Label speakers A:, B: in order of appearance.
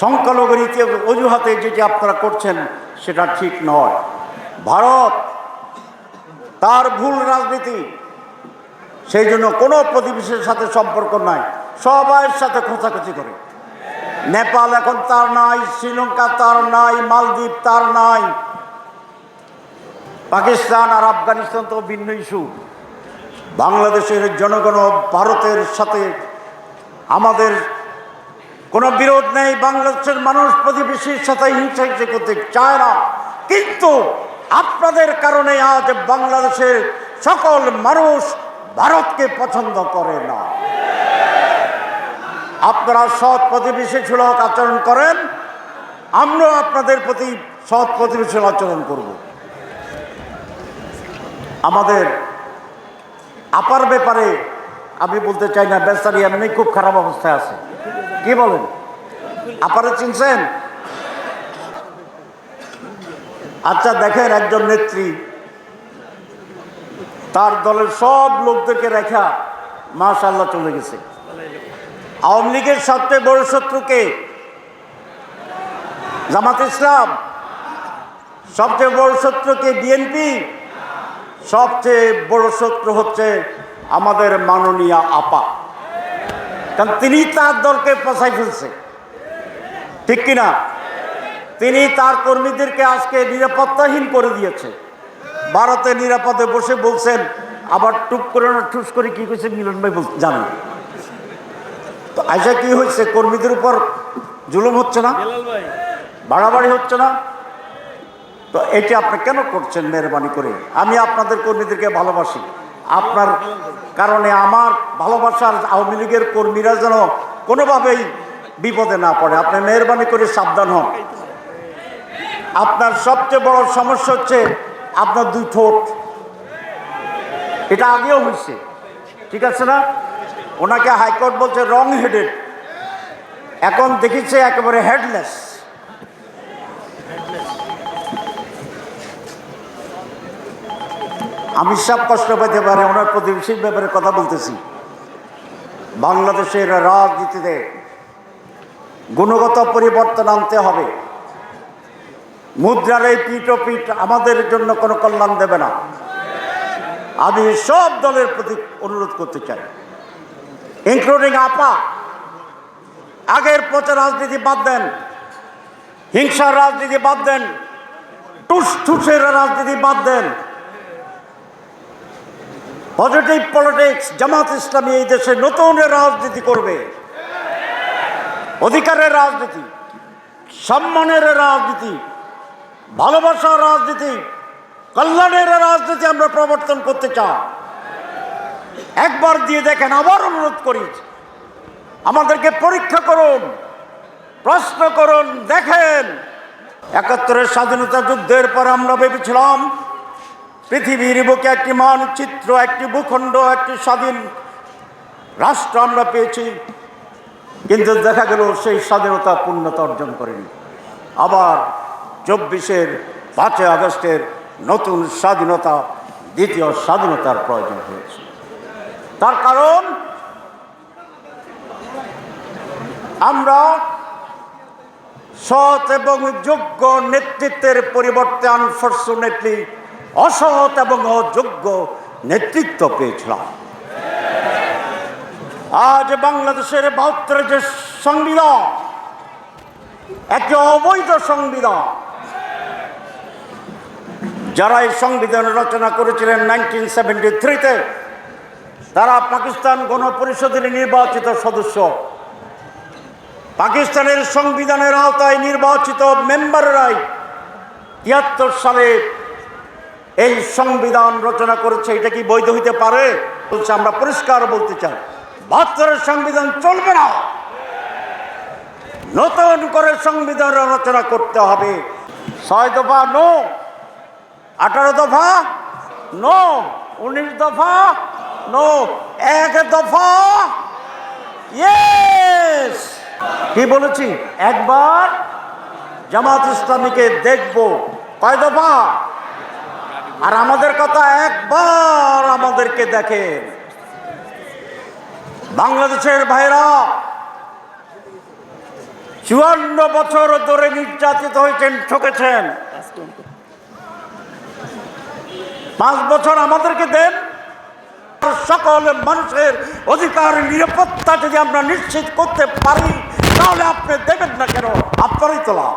A: সংখ্যালঘুর ইতিহাস অজুহাতে যেটি আপনারা করছেন, সেটা ঠিক নয়। ভারত তার ভুল রাজনীতি, সেই জন্য কোনো প্রতিবেশীর সাথে সম্পর্ক নাই সবাইয়ের সাথে খোঁচাখুচি করে। নেপাল এখন তার নাই, শ্রীলঙ্কা তার নাই, মালদ্বীপ তার নাই, পাকিস্তান আর আফগানিস্তান তো ভিন্ন ইস্যু। বাংলাদেশের জনগণ ভারতের সাথে আমাদের কোনো বিরোধ নেই, বাংলাদেশের মানুষ প্রতিবেশীর সাথে হিংসা হিংসা করতে চায় না। কিন্তু আপনাদের কারণে আজ বাংলাদেশের সকল মানুষ ভারতকে পছন্দ করে না। আপনারা সৎ প্রতিবেশী সুলভ আচরণ করেন, আমরাও আপনাদের প্রতি সৎ প্রতিবেশী আচরণ করব। আমাদের আপার ব্যাপারে আমি বলতে চাই না, বেচারি এমনি খুব খারাপ অবস্থায় আছে। কি বলেন? আপারে চিনছেন? আচ্ছা দেখেন একজন নেত্রী, তার দলের সব লোকদেরকে রেখা মাশাল্লাহ চলে গেছে। আওয়ামী লীগের সবচেয়ে বড় শত্রুকে জামাত ইসলাম। সবচেয়ে বড় শত্রুকে বিএনপি। সবচেয়ে বড় শত্রু হচ্ছে আমাদের মাননীয় আপা। কারণ তিনি তার দলকে পচাই ফেলছে। ঠিক কিনা? তিনি তার কর্মীদেরকে আজকে নিরাপত্তাহীন করে দিয়েছে। ভারতে নিরাপদে বসে বলছেন আবার টুক করে না ঠুস করে কি করছে মিলন ভাই জানেন। তো আইসা কি হয়েছে কর্মীদের উপর জুলুম হচ্ছে না? বাড়াবাড়ি হচ্ছে না? তো এটি আপনি কেন করছেন মেহরবানি করে? আমি আপনাদের কর্মীদেরকে ভালোবাসি। আপনার কারণে আমার ভালোবাসার আওয়ামী লীগের কর্মীরা যেন কোনোভাবেই বিপদে না পড়ে। আপনি মেহরবানি করে সাবধান হন। আপনার সবচেয়ে বড় সমস্যা হচ্ছে আপনার দুই ঠোঁট। এটা আগেও হয়েছে। ঠিক আছে না? ওনাকে হাইকোর্ট বলছে রং হেডেড এখন দেখিছে একেবারে হেডলেস আমি সব কষ্ট পেতে পারে, ওনার প্রতিবেশীর ব্যাপারে কথা বলতেছি। বাংলাদেশের রাজনীতিতে গুণগত পরিবর্তন আনতে হবে। মুদ্রার এই পিঠ ও পিঠ আমাদের জন্য কোনো কল্যাণ দেবে না। আমি সব দলের প্রতি অনুরোধ করতে চাই। ইনক্লুডিং আপা, আগের পচা রাজনীতি বাদ দেন, হিংসার রাজনীতি বাদ দেন টুস ঠুসের রাজনীতি বাদ দেন। পজিটিভ পলিটিক্স জামাত ইসলামী এই দেশে নতুন রাজনীতি করবে। অধিকারের রাজনীতি, সম্মানের রাজনীতি, ভালোবাসার রাজনীতি, কল্যাণের রাজনীতি আমরা প্রবর্তন করতে চাই। একবার দিয়ে দেখেন, আবার অনুরোধ করি, আমাদেরকে পরীক্ষা করুন, প্রশ্ন করুন, দেখেন। একাত্তরের স্বাধীনতা যুদ্ধের পর আমরা ভেবেছিলাম পৃথিবীর বুকে একটি মানচিত্র, একটি ভূখণ্ড, একটি স্বাধীন রাষ্ট্র আমরা পেয়েছি। কিন্তু দেখা গেল সেই স্বাধীনতা পূর্ণতা অর্জন করেনি। আবার চব্বিশের পাঁচই আগস্টের নতুন স্বাধীনতা, দ্বিতীয় স্বাধীনতার প্রয়োজন হয়েছে। তার কারণ, আমরা সৎ এবং যোগ্য নেতৃত্বের পরিবর্তে আনফর্চুনেটলি অসৎ এবং অযোগ্য নেতৃত্ব পেয়েছিলাম। আজ বাংলাদেশের বাহাত্তরের যে সংবিধান, একটি অবৈধ সংবিধান, যারা এই সংবিধান রচনা করেছিলেন নাইনটিন সেভেন্টি থ্রিতে, তারা পাকিস্তান গণপরিষদের নির্বাচিত সদস্য। পাকিস্তানের সংবিধানের আওতায় নির্বাচিত মেম্বাররাই তিয়াত্তর সালে এই সংবিধান রচনা করেছে, এটা কি বৈধ হইতে পারে? বলছে, আমরা পরিষ্কার বলতে চাই বাহাত্তরের সংবিধান চলবে না। নতুন করে সংবিধান রচনা করতে হবে। ছয় দফা নো, আঠারো দফা নো, উনিশ দফা নো, এক দফা ইয়েস। কি বলেছি? একবার জামাত ইসলামীকে দেখব। কয় দফা? আর আমাদের কথা একবার আমাদেরকে দেখেন। বাংলাদেশের ভাইরা, চুয়ান্ন বছর ধরে নির্যাতিত হয়েছেন, ঠকেছেন। পাঁচ বছর আমাদেরকে দেন। সকল মানুষের অধিকার, নিরাপত্তা যদি আমরা নিশ্চিত করতে পারি, তাহলে আপনি দেবেন না কেন? আপনারই তো লাভ।